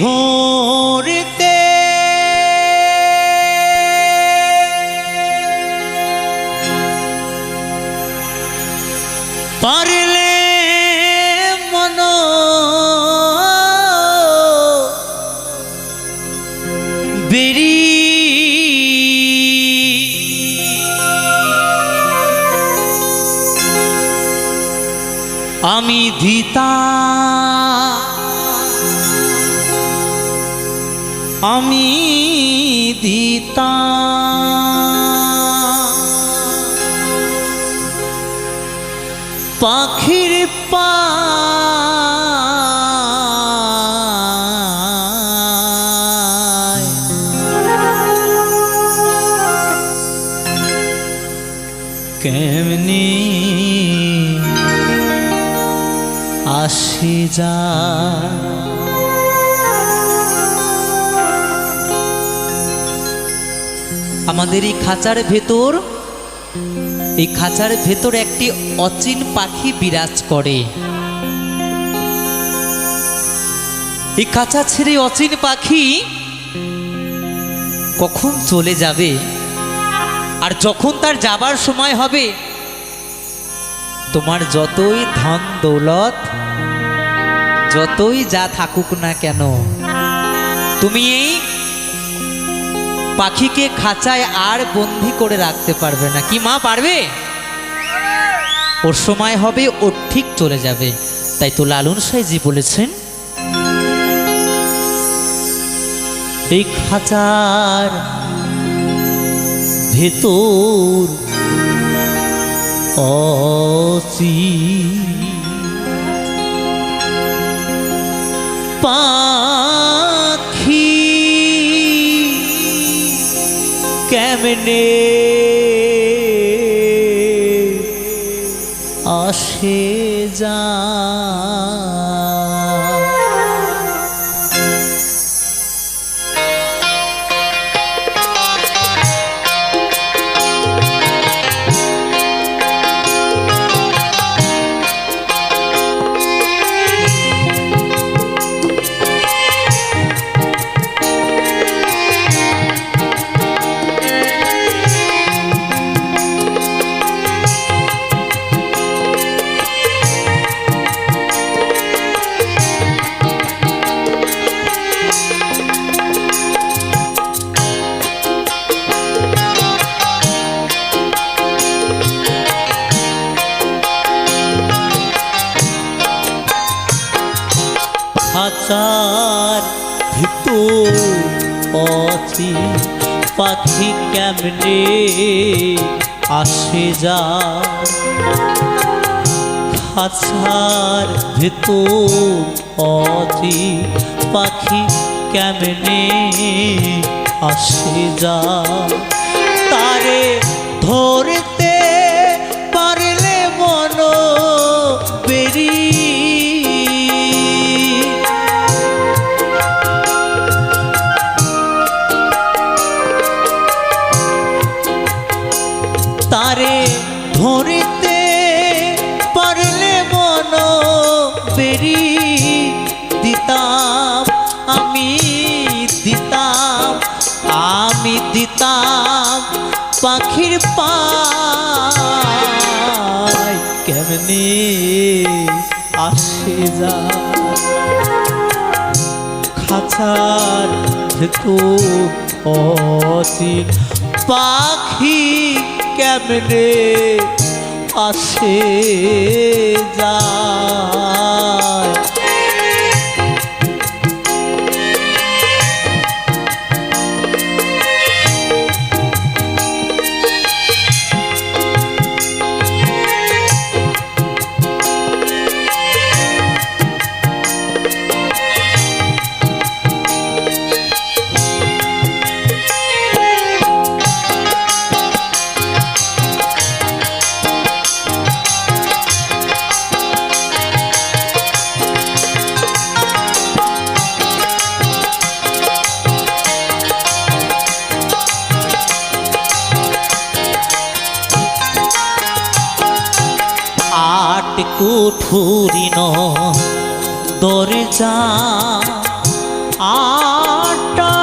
ধরতে। পারলে মন বেরি আমি ধিতা আমি দিতা পাখির পা কেমনি আসি যা আমাদের এই খাঁচার ভেতর, এই খাঁচার ভেতর একটি অচিন পাখি বিরাজ করে। এই খাঁচা ছেড়ে অচিন পাখি কখন চলে যাবে? আর যখন তার যাবার সময় হবে, তোমার যতই ধন দৌলত, যতই যা থাকুক না কেন, তুমি এই পাখিকে খাঁচায় আর বন্দি করে রাখতে পারবে না। কি মা, পারবে? ওর সময় হবে ও ঠিক চলে যাবে। তাই তো লালন সাইজি বলেছেন, এই খাঁচার ভেতর অচি পাখি কেমনে আসে যা অচি পাখি কেমনে আসে যা খাঁচার ভিতর অচি পাখি কেমনে আসে যা তারে ধরতে তারে ধরিতে পারলে মন বেরি দিতাম, আমি দিতাম আমি দিতাম পাখির পায়। কেমনি আসে যা খাঁচার ভেতর অচিন পাখি কেমনে আসে যায়? আট নরজা আটা।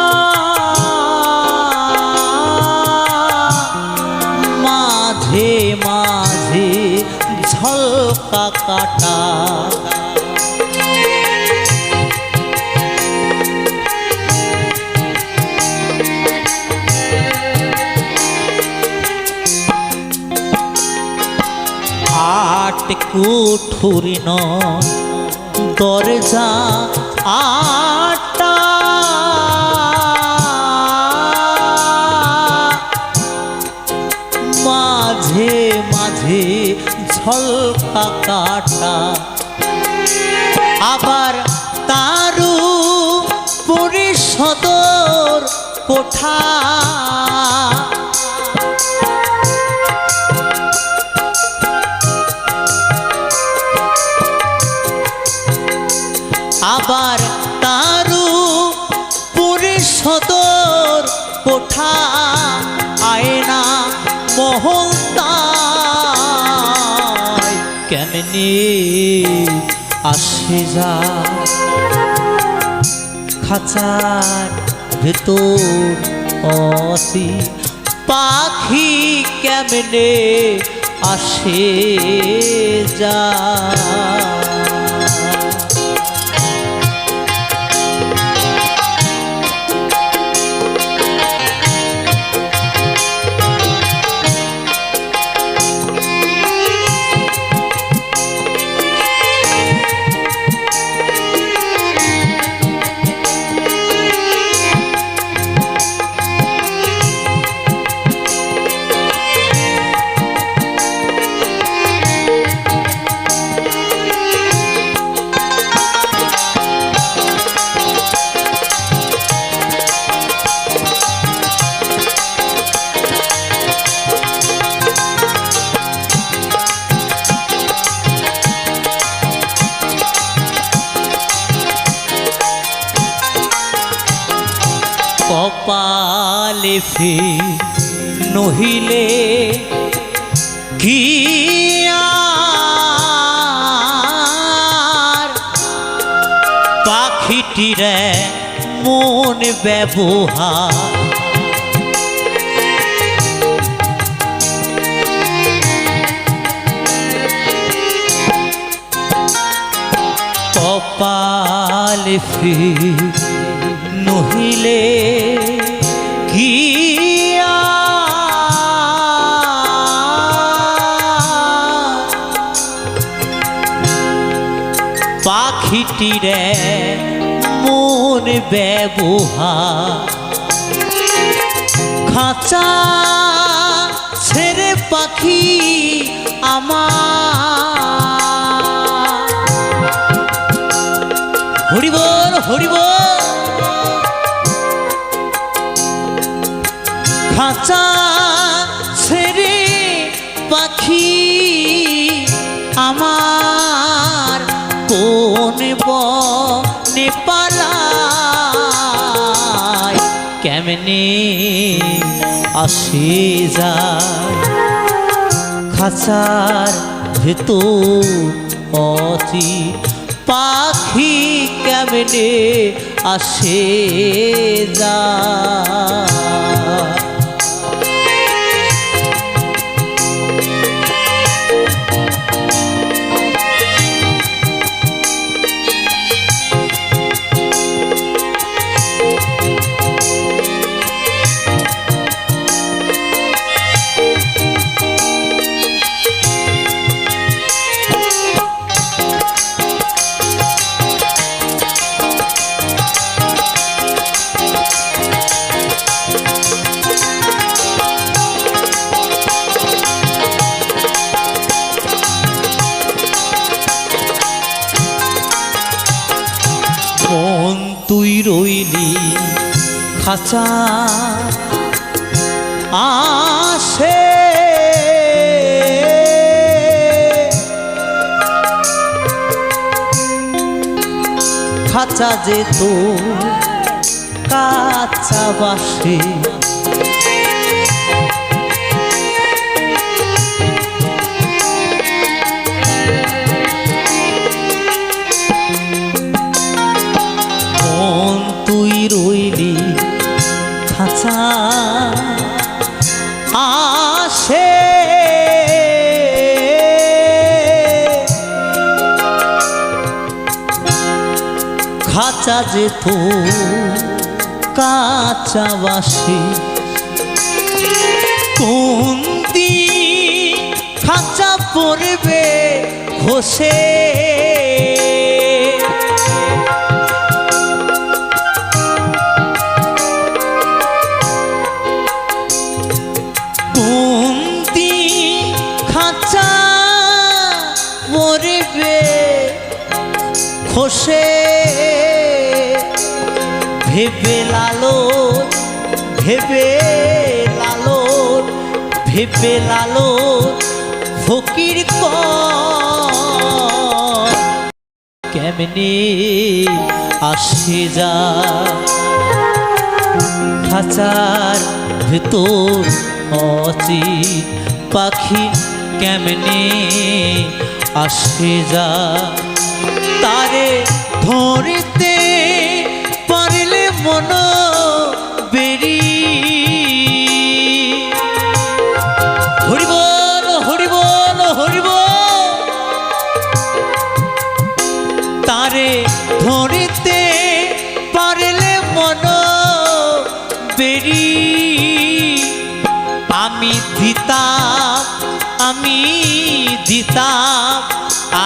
মাঝে মাঝে ঝলকা কাটা। কুঠুরি দরজা আটা। মাঝে মাঝে ঝলকা কাটা। আবার তারু পরিষদর কোঠা। কোঠা আয়না মহল্লায় কেমনি আসে যা? খাঁচার ভেতর অসি পাখি কেমনে আসে যা? কপালে ফে নহিলে কি পাখিটিরে মন ব্যবহার। কপাল ফি নহিলে কি পাখিটিরে মন ব্যবহার খাঁচা ছেড়ে পাখি আমার পালায় কেমনে আসে যায় খাঁচার ভেতর অতি পাখি কেমনে আসে যায়? খাঁচা আসে। খাঁচা যে তো কাঁচা বাসে খাঁচা যেত কাঁচা বাসি কোন দিন খাঁচা পড়বে ঘষে? ভেবে লালো ভেবে লালো ভেবে লালো ফকির ক কেমনে আসে যা খাঁচার ভেতর অচি পাখি, কেমনে আসে যা তারে ধরিতে দিতাম,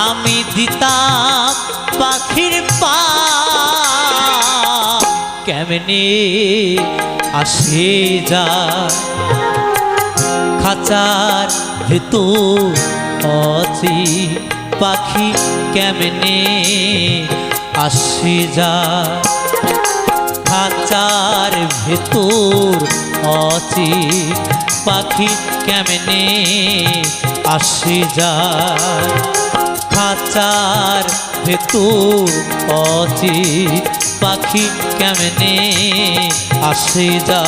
আমি দিতাম পাখির পা কেমনে আসে যা খাঁচার ভেতর অচি পাখি কেমনে আসে যা খাঁচার ভেতর অচি পাখি কেমনে আসে যা। খাঁচার ভেতর অচি পাখি কেমনে আসে যা।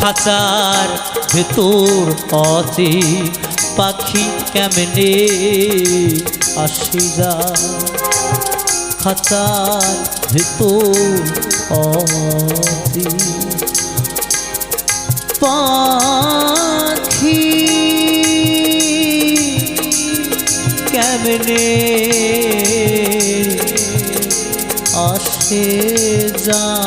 খাঁচার ভেতর অচে পাখি কেমনে আসে যা। খাঁচার ভেতর অচে পাখি আসে যা।